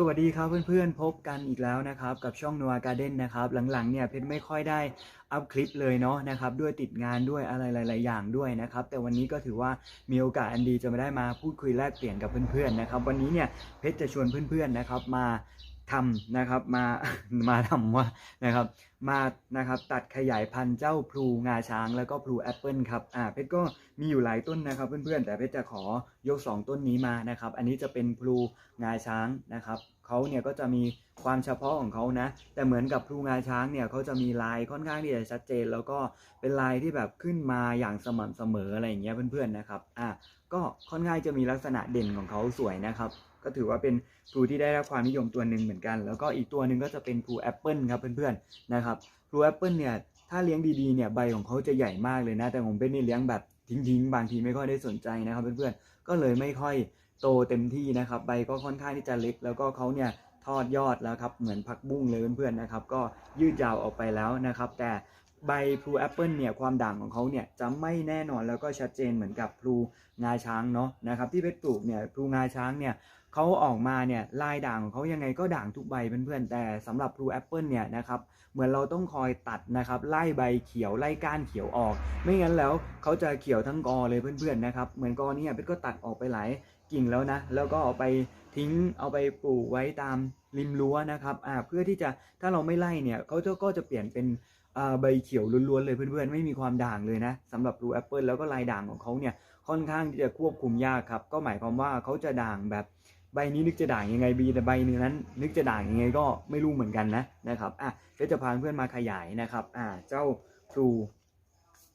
สวัสดีครับเพื่อนๆ พบกันอีกแล้วนะครับ กับช่องนัวการ์เด้นนะครับ หลังๆเนี่ยเพชรไม่ค่อยได้อัพคลิปเลยเนาะนะครับ ด้วยติดงานด้วยอะไรหลาย ๆ อย่างด้วยนะครับ แต่วันนี้ก็ถือว่ามีโอกาสอันดีจะมาได้มาพูดคุยแลกเปลี่ยนกับเพื่อนๆนะครับ วันนี้เนี่ยเพชรจะชวนเพื่อนๆนะครับมา ทำนะครับมามาทำว่านะครับมานะครับตัดขยายพันธุ์เจ้าพลูงาช้างแล้วก็พลูแอปเปิลครับอ่าเพชรก็มีอยู่หลายต้นนะครับเพื่อนๆ แต่เพชรจะขอยก 2 ต้นนี้มานะครับ อันนี้จะเป็นพลูงาช้างนะครับเขาเนี่ยก็จะมีความเฉพาะของเขานะ แต่เหมือนกับพลูงาช้างเนี่ยเขาจะมีลายค่อนข้างที่จะชัดเจน แล้วก็เป็นลายที่แบบขึ้นมาอย่างสม่ำเสมออะไรอย่างเงี้ยเพื่อนๆนะครับอ่าก็ค่อนข้างจะมีลักษณะเด่นของเขาสวยนะครับ ก็ถือว่าเป็นพลูที่ได้รับความนิยมตัวหนึ่งเหมือนกัน แล้วก็อีกตัวหนึ่งก็จะเป็นพลูแอปเปิลครับเพื่อนๆนะครับพลูแอปเปิลเนี่ยถ้าเลี้ยงดีๆเนี่ยใบของเขาจะใหญ่มากเลยนะ แต่ผมเป็นนี่เลี้ยงแบบทิ้งๆ บางทีไม่ค่อยได้สนใจนะครับเพื่อนๆก็เลยไม่ค่อยโตเต็มที่นะครับใบก็ค่อนข้างที่จะเล็ก แล้วก็เขาเนี่ยทอดยอดแล้วครับเหมือนผักบุ้งเลยเพื่อนๆนะครับก็ยืดยาวออกไปแล้วนะครับแต่ใบพลูแอปเปิลเนี่ยความด่างของเขาเนี่ยจะไม่แน่นอนแล้วก็ชัดเจนเหมือนกับพลูงาช้างเนาะนะครับที่เพชรปลูกเนี่ยพลูงาช้างเนี่ย เขาออกมาเนี่ยลายด่างของเขายังไงก็ด่างทุกใบเพื่อนๆแต่สำหรับพลูแอปเปิลเนี่ยนะครับเหมือนเราต้องคอยตัดนะครับไล่ใบเขียวไล่ก้านเขียวออก ไม่งั้นแล้วเขาจะเขียวทั้งกอเลยเพื่อนๆนะครับเหมือนกอนี้เพชรก็ตัดออกไปหลายกิ่งแล้วนะแล้วก็เอาไปทิ้งเอาไปปลูกไว้ตามริมรั้วนะครับอ่าเพื่อที่จะถ้าเราไม่ไล่เนี่ยเขาจะก็จะเปลี่ยนเป็นใบเขียวล้วนๆเลยเพื่อนๆ ไม่มีความด่างเลยนะสำหรับพลูแอปเปิลแล้วก็ลายด่างของเขาเนี่ยค่อนข้างที่จะควบคุมยากครับ ก็หมายความว่าเขาจะด่างแบบ ใบนี้นึกจะด่างยังไงบีแต่ใบนึงนั้น นึกจะด่างยังไงก็ไม่รู้เหมือนกันนะนะครับอะเดี๋ยวจะพาเพื่อนมาขยายนะครับอ่าเจ้าพลู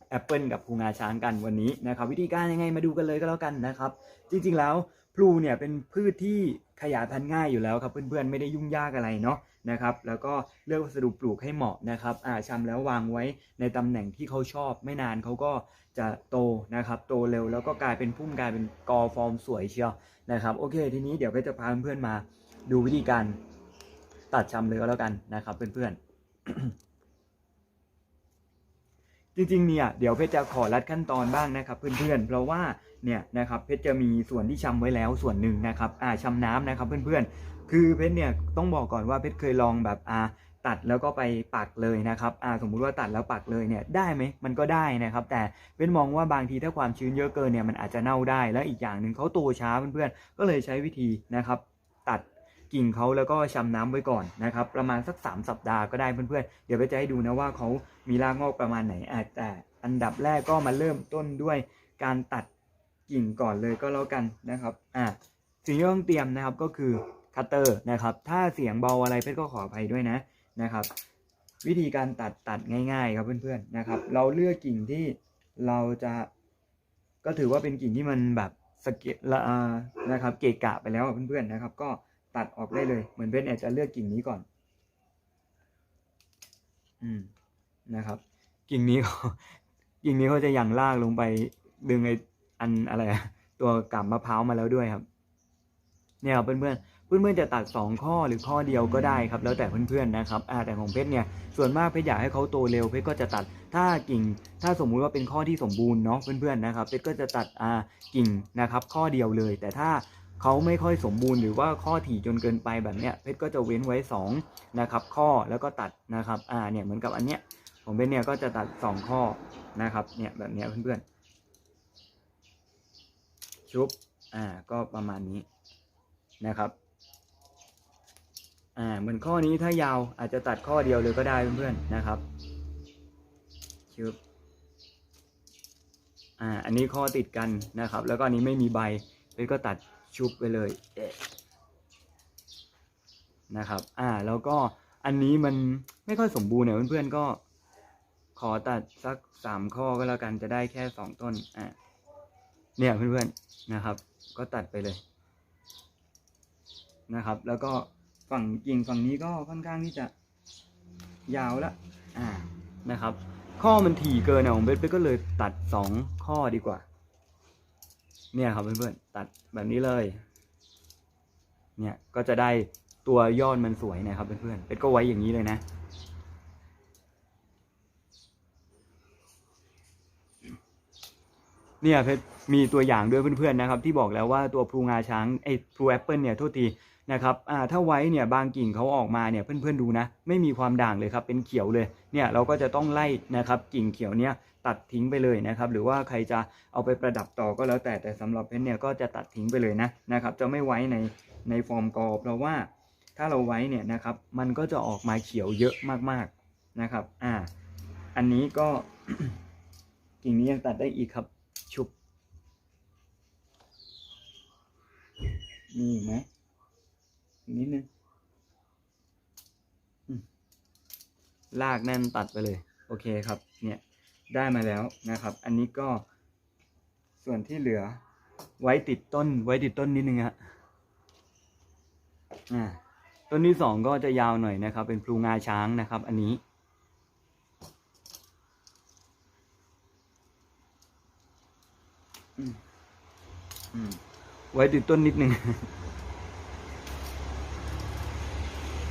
แอปเปิลกับพูงาช้างกันวันนี้นะครับ วิธีการยังไงมาดูกันเลยก็แล้วกันนะครับ จริงๆแล้วพลูเนี่ยเป็นพืชที่ขยายพันธุ์ง่ายอยู่แล้วครับเพื่อนๆไม่ได้ยุ่งยากอะไรเนาะนะครับแล้วก็เลือกวัสดุปลูกให้เหมาะนะครับอ่าชำแล้ววางไว้ในตำแหน่งที่เขาชอบไม่นานเขาก็จะโตนะครับโตเร็วแล้วก็กลายเป็นพุ่มกลายเป็นกอฟอร์มสวยเชียว นะครับโอเคทีนี้เดี๋ยวเพชรจะพาเพื่อนๆมาดูวิธีการตัดชำเลยก็แล้วกันนะครับเพื่อนๆจริงๆเนี่ยเดี๋ยวเพชรจะขอรัดขั้นตอนบ้างนะครับเพื่อนๆเพราะว่าเนี่ยนะครับเพชรจะมีส่วนที่ชำไว้แล้วส่วนหนึ่งนะครับอ่าชำน้ำนะครับเพื่อนๆคือเพชรเนี่ยต้องบอกก่อนว่าเพชรเคยลองแบบอ่า ตัดแล้วก็ไปปักเลยนะครับอ่าสมมุติว่าตัดแล้วปักเลยเนี่ยได้ไหมมันก็ได้นะครับ แต่เป็นมองว่าบางทีถ้าความชื้นเยอะเกินเนี่ยมันอาจจะเน่าได้ แล้วอีกอย่างหนึ่งเขาโตช้าเพื่อนๆก็เลยใช้วิธีนะครับ ตัดกิ่งเขาแล้วก็ชำน้ำไว้ก่อนนะครับ ประมาณสัก 3 สัปดาห์ก็ได้เพื่อนๆ เดี๋ยวไปจะให้ดูนะว่าเขามีรากงอกประมาณไหนอะแต่อันดับแรกก็มาเริ่มต้นด้วยการตัดกิ่งก่อนเลยก็แล้วกันนะครับอะสิ่งที่ต้องเตรียมนะครับก็คือคัตเตอร์นะครับ ถ้าเสียงเบาอะไรเพชรก็ขออภัยด้วยนะ นะครับ วิธีการตัดตัดง่าย ๆ ครับเพื่อนๆนะครับ เราเลือกกิ่งที่เราจะก็ถือว่าเป็นกิ่งที่มันแบบสเกตละนะครับเกะกะไปแล้วเพื่อนๆนะครับ ก็ตัดออกได้เลย เหมือนเพชรเนี่ยจะเลือกกิ่งนี้ก่อน อืมนะครับ กิ่งนี้เขากิ่งนี้เขาจะยังลากลงไปดึงไออันอะไรตัวกาบมะพร้าวมาแล้วด้วยครับ เนี่ยครับเพื่อนๆ เพื่อนๆจะตัด 2 ข้อหรือข้อเดียวก็ได้ครับ แล้วแต่เพื่อนๆนะครับแต่ของเพชรเนี่ยส่วนมากเพชรอยากให้เขาโตเร็วเพชรก็จะตัดถ้ากิ่ง ถ้าสมมุติว่าเป็นข้อที่สมบูรณ์เนาะเพื่อนๆนะครับเพชรก็จะตัดอ่ากิ่งนะครับข้อเดียวเลย แต่ถ้าเขาไม่ค่อยสมบูรณ์หรือว่าข้อถี่จนเกินไปแบบเนี้ยเพชรก็จะเว้นไว้2นะครับข้อแล้วก็ตัดนะครับอ่าเนี่ยเหมือนกับอันเนี้ยของเพชรเนี่ยก็จะตัด 2 ข้อนะครับเนี่ยแบบเนี้ยเพื่อนๆชุบอ่าก็ประมาณนี้นะครับ อ่าเหมือนข้อนี้ถ้ายาวอาจจะตัดข้อเดียวเลยก็ได้เพื่อนๆนะครับชึบอ่าอันนี้ข้อติดกันนะครับ แล้วก็อันนี้ไม่มีใบเลยก็ตัดชุบไปเลยเนะครับอ่าแล้วก็อันนี้มันไม่ค่อยสมบูรณ์เนี่ยเพื่อนๆก็ขอตัดสักสามข้อก็แล้วกันจะได้แค่สองต้นอ่าเนี่ยเพื่อนๆนะครับ ก็ตัดไปเลยนะครับ แล้วก็ ฝั่งกิ่งฝั่งนี้ก็ค่อนข้างที่จะยาวละอ่านะครับ ข้อมันถี่เกินนะผมเบสเบสก็เลยตัดสองข้อดีกว่า เนี่ยครับเพื่อนๆตัดแบบนี้เลย เนี่ยก็จะได้ตัวยอดมันสวยนะครับเพื่อนๆเบสก็ไว้อย่างนี้เลยนะเนี่ยเพชรมีตัวอย่างด้วยเพื่อนๆนะครับ ที่บอกแล้วว่าตัวพลูงาช้างไอ้พลูแอปเปิลเนี่ยโทษที นะครับอ่าถ้าไว้เนี่ยบางกิ่งเขาออกมาเนี่ยเพื่อนๆดูนะ ไม่มีความด่างเลยครับเป็นเขียวเลยเนี่ยเราก็จะต้องไล่นะครับกิ่งเขียวเนี้ยตัดทิ้งไปเลยนะครับหรือว่าใครจะเอาไปประดับต่อก็แล้วแต่แต่สำหรับเพชรเนี่ยก็จะตัดทิ้งไปเลยนะนะครับจะไม่ไว้ในในฟอร์มกอเพราะว่าถ้าเราไว้เนี่ยนะครับมันก็จะออกมาเขียวเยอะมากๆนะครับอ่าอันนี้ก็กิ่งนี้ยังตัดได้อีกครับชุบมีอีกไหม นิดนึงลากแน่นตัดไปเลย โอเคครับ เนี่ยได้มาแล้วนะครับ อันนี้ก็ส่วนที่เหลือ ไว้ติดต้น ไว้ติดต้นนิดนึงฮะอ่าต้นที่สองก็จะยาวหน่อยนะครับ เป็นพลูงาช้างนะครับ อันนี้ไว้ติดต้นนิดนึง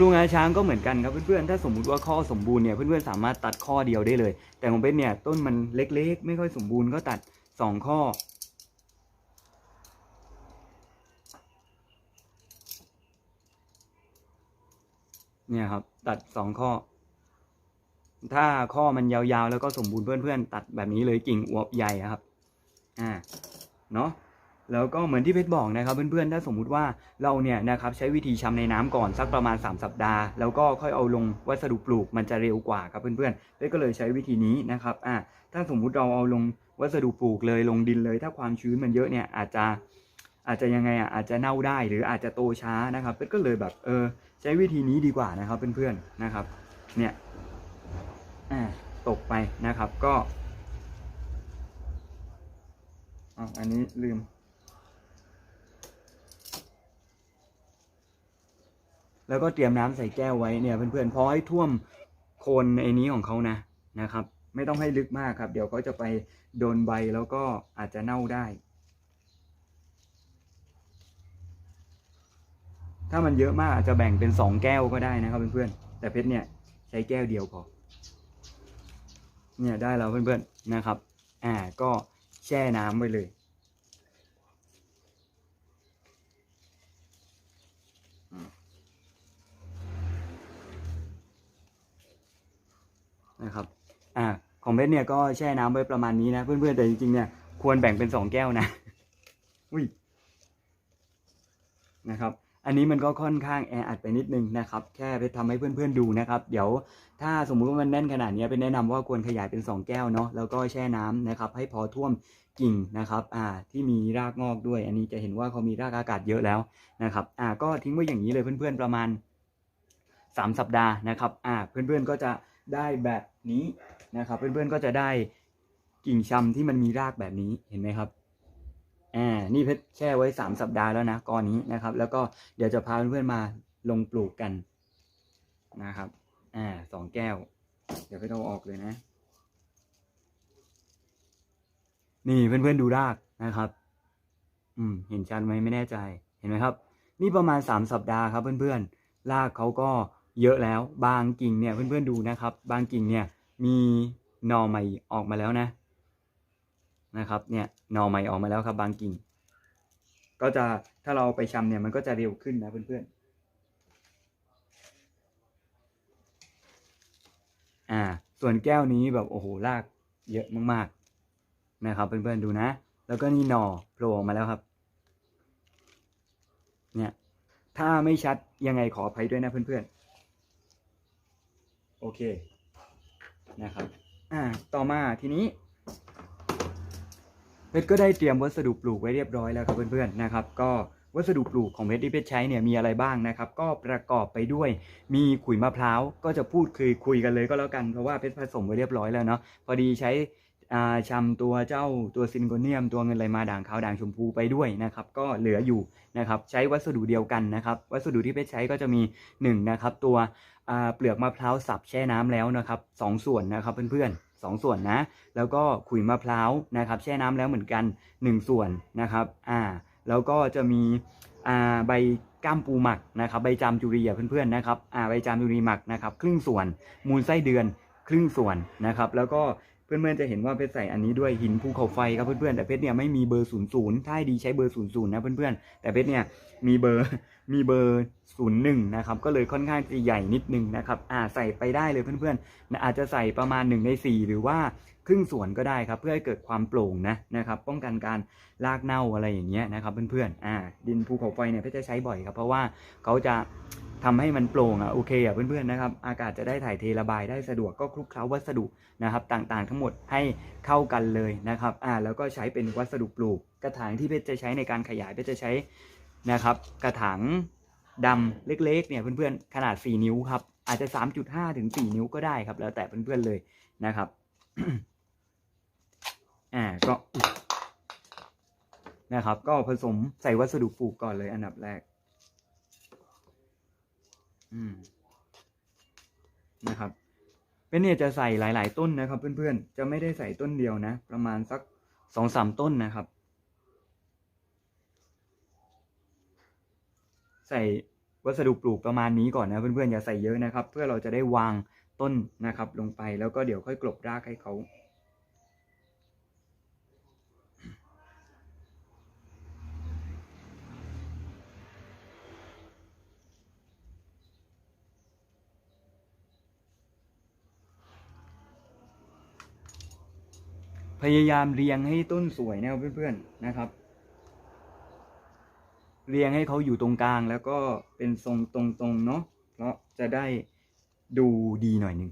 พลูงาช้างก็เหมือนกันครับเพื่อนๆ ถ้าสมมุติว่าข้อสมบูรณ์เนี่ยเพื่อนๆสามารถตัดข้อเดียวได้เลย แต่ของเป็นเนี่ยต้นมันเล็กๆ ไม่ค่อยสมบูรณ์ก็ตัดสองข้อ เนี่ยครับตัดสองข้อ ถ้าข้อมันยาวๆ แล้วก็สมบูรณ์เพื่อนๆ ตัดแบบนี้เลยกิ่งอวบใหญ่ครับ อ่า เนาะ แล้วก็เหมือนที่เพชรบอกนะครับเพื่อนๆ ถ้าสมมุติว่าเราเนี่ยนะครับใช้วิธีชำในน้ำก่อนสักประมาณ 3 สัปดาห์ แล้วก็ค่อยเอาลงวัสดุปลูกมันจะเร็วกว่าครับเพื่อนๆเพชรก็เลยใช้วิธีนี้นะครับอ่าถ้าสมมุติเราเอาลงวัสดุปลูกเลยลงดินเลย ถ้าความชื้นมันเยอะเนี่ยอาจจะอาจจะยังไงอะอาจจะเน่าได้หรืออาจจะโตช้านะครับเพชรก็เลยแบบเออใช้วิธีนี้ดีกว่านะครับเพื่อนๆนะครับเนี่ยอ่าตกไปนะครับก็อ๋ออันนี้ลืม แล้วก็เตรียมน้ำใส่แก้วไว้เนี่ยเพื่อนๆพอให้ท่วมโคนไอ้นี้ของเขานะนะครับ ไม่ต้องให้ลึกมากครับ เดี๋ยวเขาจะไปโดนใบแล้วก็อาจจะเน่าได้ ถ้ามันเยอะมากอาจจะแบ่งเป็นสองแก้วก็ได้นะครับเพื่อนๆแต่เพชรเนี่ยใช้แก้วเดียวพอเนี่ยได้แล้วเพื่อนๆนะครับ อ่าก็แช่น้ำไว้เลย นะครับอ่าของเพชรเนี่ยก็แช่น้ำไว้ประมาณนี้นะเพื่อนๆแต่จริงๆเนี่ยควรแบ่งเป็นสองแก้วนะอุ้ยนะครับอันนี้มันก็ค่อนข้างแออัดไปนิดนึงนะครับแค่เพชรทำให้เพื่อนๆดูนะครับ เดี๋ยวถ้าสมมุติว่ามันแน่นขนาดนี้เป็นแนะนำว่าควรขยายเป็น 2 แก้วเนาะแล้วก็แช่น้ำนะครับ ให้พอท่วมกิ่งนะครับอ่าที่มีรากงอกด้วย อันนี้จะเห็นว่าเขามีรากอากาศเยอะแล้วนะครับอ่าก็ทิ้งไว้อย่างนี้เลยเพื่อนๆประมาณ 3 สัปดาห์นะครับอ่าเพื่อนๆก็จะ ได้แบบนี้นะครับ เพื่อนๆก็จะได้กิ่งชำที่มันมีรากแบบนี้เห็นไหมครับอ่านี่เพชรแช่ไว้ 3 สัปดาห์แล้วนะก้อนนี้นะครับ แล้วก็เดี๋ยวจะพาเพื่อนๆมาลงปลูกกันนะครับอ่าสองแก้ว เดี๋ยวเพชรเอาออกเลยนะ นี่เพื่อนๆดูรากนะครับ อืม เห็นชัดไหมไม่แน่ใจเห็นไหมครับ นี่ประมาณ 3 สัปดาห์ครับเพื่อนๆรากเขาก็ เยอะแล้ว บางกิ่งเนี่ยเพื่อนๆดูนะครับ บางกิ่งเนี่ยมีหน่อใหม่ออกมาแล้วนะนะครับเนี่ยหน่อใหม่ออกมาแล้วครับ บางกิ่ง ก็จะถ้าเราไปชำเนี่ยมันก็จะเร็วขึ้นนะเพื่อนๆอ่า ส่วนแก้วนี้แบบโอ้โหรากเยอะมากๆนะครับ เพื่อนๆดูนะ แล้วก็นี่หน่อโผล่ออกมาแล้วครับ เนี่ยถ้าไม่ชัดยังไงขออภัยด้วยนะเพื่อนๆ โอเคนะครับอ่าต่อมาทีนี้เพชรก็ได้เตรียมวัสดุปลูกไว้เรียบร้อยแล้วครับเพื่อนๆนะครับ ก็วัสดุปลูกของเพชรที่เพชรใช้เนี่ยมีอะไรบ้างนะครับ ก็ประกอบไปด้วยมีขุยมะพร้าวก็จะพูดคือคุยกันเลยก็แล้วกันเพราะว่าเพชรผสมไว้เรียบร้อยแล้วเนาะพอดีใช้อ่าชำตัวเจ้าตัวซินโกเนียม ตัวเงินไหลมาด่างขาวด่างชมพูไปด้วยนะครับ ก็เหลืออยู่นะครับ ใช้วัสดุเดียวกันนะครับ วัสดุที่เพชรใช้ก็จะมีหนึ่งนะครับตัว เปลือกมะพร้าวสับแช่น้ำแล้วนะครับสองส่วนนะครับเพื่อนๆสองส่วนนะ แล้วก็ขุยมะพร้าวนะครับ แช่น้ำแล้วเหมือนกัน 1 ส่วนนะครับอ่าแล้วก็จะมีอ่าใบก้ามปูหมักนะครับ ใบจามจุรีอะเพื่อนๆนะครับอ่าใบจามจุรีหมักนะครับ ครึ่งส่วนมูลไส้เดือนครึ่งส่วนนะครับ แล้วก็ เพื่อนๆจะเห็นว่าเพชรใส่อันนี้ด้วยหินภูเขาไฟครับเพื่อนๆแต่เพชรเนี่ยไม่มีเบอร์ศูนย์ศูนย์ถ้าให้ดีใช้เบอร์ศูนย์ศูนย์นะเพื่อนๆแต่เพชรเนี่ยมีเบอร์มีเบอร์ศูนย์หนึ่งนะครับก็เลยค่อนข้างจะใหญ่นิดนึงนะครับอ่าใส่ไปได้เลยเพื่อนๆนะอาจจะใส่ประมาณหนึ่งในสี่หรือว่า ครึ่งส่วนก็ได้ครับ เพื่อให้เกิดความโปร่งนะนะครับ ป้องกันการลากเน่าอะไรอย่างเงี้ยนะครับเพื่อนๆอ่าดินภูเขาไฟเนี่ยเพชรจะใช้บ่อยครับ เพราะว่าเขาจะทำให้มันโปร่งอะโอเคอะเพื่อนๆนะครับอากาศจะได้ถ่ายเทระบายได้สะดวกก็คลุกเคล้าวัสดุนะครับต่างๆ ทั้งหมดให้เข้ากันเลยนะครับอ่าแล้วก็ใช้เป็นวัสดุปลูก กระถางที่เพชรจะใช้ในการขยายเพชรจะใช้นะครับ กระถางดำเล็กๆเนี่ยเพื่อนๆขนาด 4 นิ้วครับอาจจะ 3.5 ถึง 4 นิ้วก็ได้ครับ แล้วแต่เพื่อนๆเลยนะครับ อ่าก็นะครับ ก็ผสมใส่วัสดุปลูกก่อนเลยอันดับแรก อืมนะครับเป็นเนี่ยจะใส่หลาย ๆ ต้นนะครับ เพื่อนๆ จะไม่ได้ใส่ต้นเดียวนะ ประมาณสักสองสามต้นนะครับ ใส่วัสดุปลูกประมาณนี้ก่อนนะเพื่อนๆอย่าใส่เยอะนะครับ เพื่อเราจะได้วางต้นนะครับ ลงไปแล้วก็เดี๋ยวค่อยกลบรากให้เขา พยายามเรียงให้ต้นสวยนะครับเพื่อนๆนะครับ เรียงให้เขาอยู่ตรงกลางแล้วก็เป็นทรงตรงๆเนาะเพราะจะได้ดูดีหน่อยหนึ่ง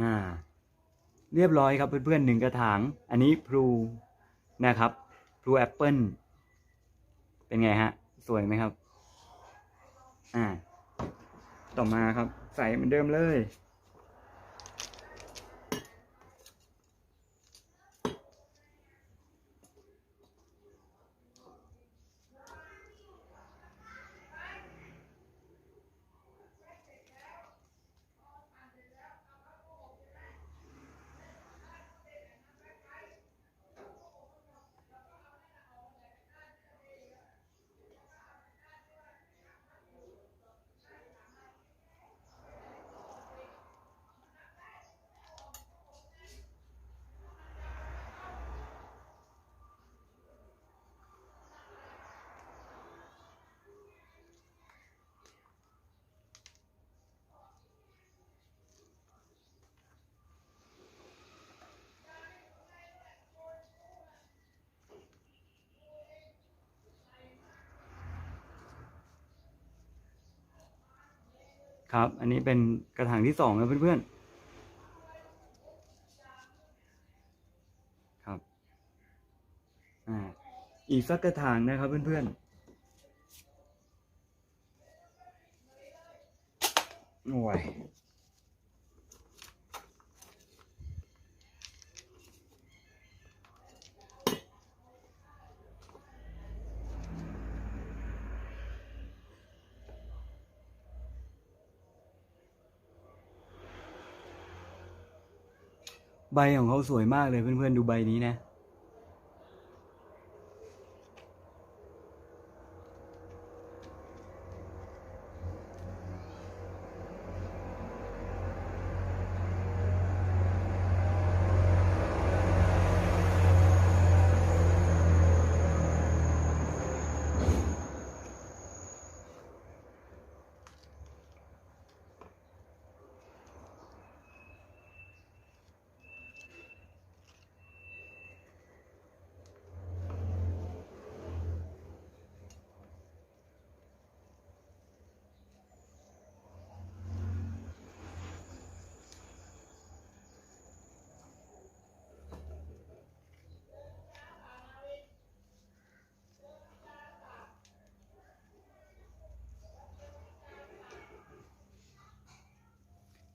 อ่า เรียบร้อยครับเพื่อนๆหนึ่งกระถาง อันนี้พลูนะครับพลูแอปเปิลเป็นไงฮะ สวยไหมครับ อ่า ต่อมาครับ ใส่เหมือนเดิมเลย ครับ อันนี้เป็นกระถางที่สองนะเพื่อนๆ ครับ อ่า อีกสักกระถางนะครับเพื่อนๆโอ้ย ใบของเขาสวยมากเลยเพื่อนๆดูใบนี้นะ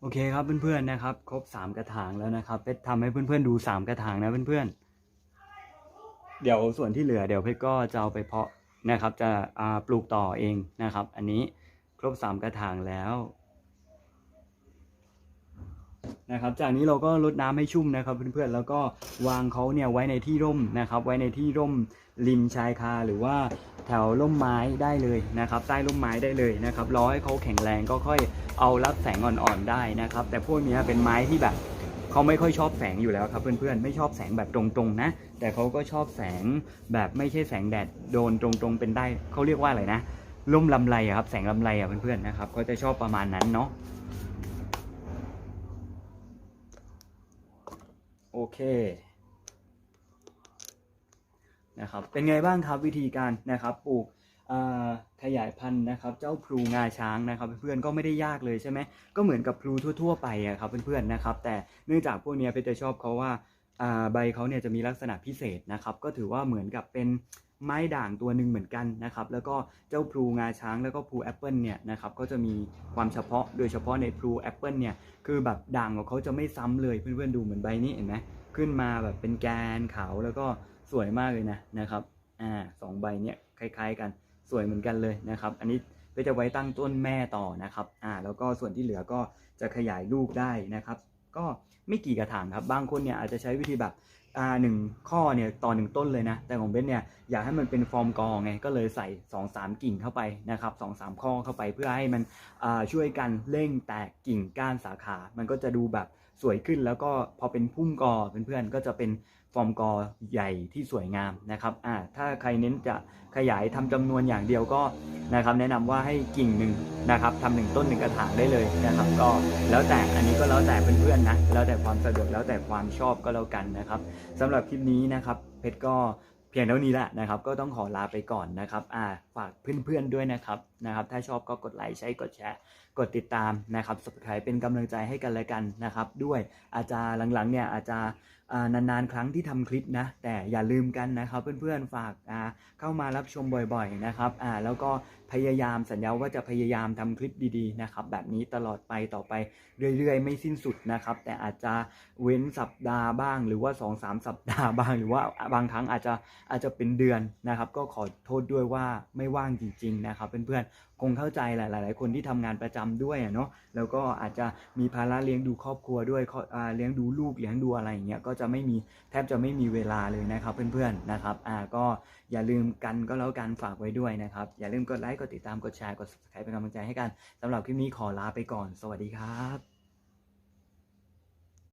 โอเคครับเพื่อนๆนะครับ ครบสามกระถางแล้วนะครับเพชรทำให้เพื่อนๆดูสามกระถางนะเพื่อนๆ เดี๋ยวส่วนที่เหลือเดี๋ยวเพชรก็จะเอาไปเพาะนะครับ จะปลูกต่อเองนะครับ อันนี้ครบสามกระถางแล้ว นะครับ จากนี้เราก็รดน้ำให้ชุ่มนะครับเพื่อนๆแล้วก็วางเขาเนี่ยไว้ในที่ร่มนะครับ ไว้ในที่ร่มริมชายคาหรือว่าแถวร่มไม้ได้เลยนะครับ ใต้ร่มไม้ได้เลยนะครับรอให้เขาแข็งแรงก็ค่อยเอารับแสงอ่อนๆได้นะครับ แต่พวกเนี้ยเป็นไม้ที่แบบเขาไม่ค่อยชอบแสงอยู่แล้วครับเพื่อนๆไม่ชอบแสงแบบตรงๆนะ แต่เขาก็ชอบแสงแบบไม่ใช่แสงแดดโดนตรงๆเป็นได้เขาเรียกว่าอะไรนะร่มลำไรครับแสงลำไรอะเพื่อนๆนะครับเขาจะชอบประมาณนั้นเนาะ โอ เคนะครับเป็นไงบ้างครับวิธีการนะครับปลูกขยายพันธุ์นะครับเจ้าพลูงาช้างนะครับเพื่อนๆก็ไม่ได้ยากเลยใช่ไหมก็เหมือนกับพลูทั่ว ๆ ไปอะครับเพื่อนๆนะครับ แต่เนื่องจากพวกนี้เพชรจะชอบเขาว่าใบเขาเนี่ยจะมีลักษณะพิเศษนะครับ ก็ถือว่าเหมือนกับเป็น ไม้ด่างตัวหนึ่งเหมือนกันนะครับ แล้วก็เจ้าพลูงาช้างแล้วก็พลูแอปเปิลเนี่ยนะครับก็จะมีความเฉพาะโดยเฉพาะในพลูแอปเปิลเนี่ยคือแบบด่างของเขาจะไม่ซ้ำเลยเพื่อนๆดูเหมือนใบนี้เห็นไหมขึ้นมาแบบเป็นแกนขาวแล้วก็สวยมากเลยนะนะครับอ่าสองใบเนี้ยคล้าย ๆ กันสวยเหมือนกันเลยนะครับ อันนี้ก็จะไว้ตั้งต้นแม่ต่อนะครับอ่าแล้วก็ส่วนที่เหลือก็จะขยายลูกได้นะครับ ก็ไม่กี่กระถางครับ บางคนเนี่ยอาจจะใช้วิธีแบบ อ่าหนึ่งข้อเนี่ยต่อหนึ่งต้นเลยนะ แต่ของเบนเนี่ยอยากให้มันเป็นฟอร์มกอไงก็เลยใส่2อสามกิ่งเข้าไปนะครับสองสามข้อเข้าไปเพื่อให้มันอ่าช่วยกันเร่งแตกกิ่งก้านสาขา มันก็จะดูแบบสวยขึ้นแล้วก็พอเป็นพุ่มกอเพื่อนๆก็จะเป็น ฟอร์มกอใหญ่ที่สวยงามนะครับอ่าถ้าใครเน้นจะขยายทำจำนวนอย่างเดียวก็นะครับแนะนำว่าให้กิ่งหนึ่งนะครับทำหนึ่งต้นหนึ่งกระถางได้เลยนะครับ ก็แล้วแต่อันนี้ก็แล้วแต่เพื่อนๆนะแล้วแต่ความสะดวกแล้วแต่ความชอบก็แล้วกันนะครับสำหรับคลิปนี้นะครับเพชรก็เพียงเท่านี้แหละนะครับ ก็ต้องขอลาไปก่อนนะครับอ่าฝากเพื่อนๆด้วยนะครับนะครับ ถ้าชอบก็กดไลค์ใช้กดแชร์ กดติดตามนะครับ subscribe เป็นกำลังใจให้กันและกันนะครับ ด้วยอาจจะหลังๆเนี่ยอาจจะอ่า นานๆ ครั้งที่ทำคลิปนะ แต่อย่าลืมกันนะครับ เพื่อนๆฝากเข้ามารับชมบ่อยๆนะครับแล้วก็พยายามสัญญาว่าจะพยายามทำคลิปดีๆนะครับ แบบนี้ตลอดไปต่อไปเรื่อยๆ ไม่สิ้นสุดนะครับ แต่อาจจะเว้นสัปดาห์บ้าง หรือว่า 2-3 สัปดาห์บ้าง หรือว่าบางครั้งอาจจะอาจจะเป็นเดือนนะครับ ก็ขอโทษด้วยว่าไม่ว่างจริง ๆ นะครับ เพื่อนๆ คงเข้าใจหลาย ๆ คนที่ทำงานประจำด้วยอะเนาะแล้วก็อาจจะมีภาระเลี้ยงดูครอบครัวด้วยเลี้ยงดูลูกเลี้ยงดูอะไรอย่างเงี้ยก็จะไม่มีแทบจะไม่มีเวลาเลยนะครับเพื่อน ๆ นะครับอ่าก็อย่าลืมกันก็แล้วกันฝากไว้ด้วยนะครับ อย่าลืมกดไลค์กดติดตามกดแชร์กด subscribe เป็นกำลังใจให้กันสำหรับคลิปนี้ขอลาไปก่อน สวัสดีครับ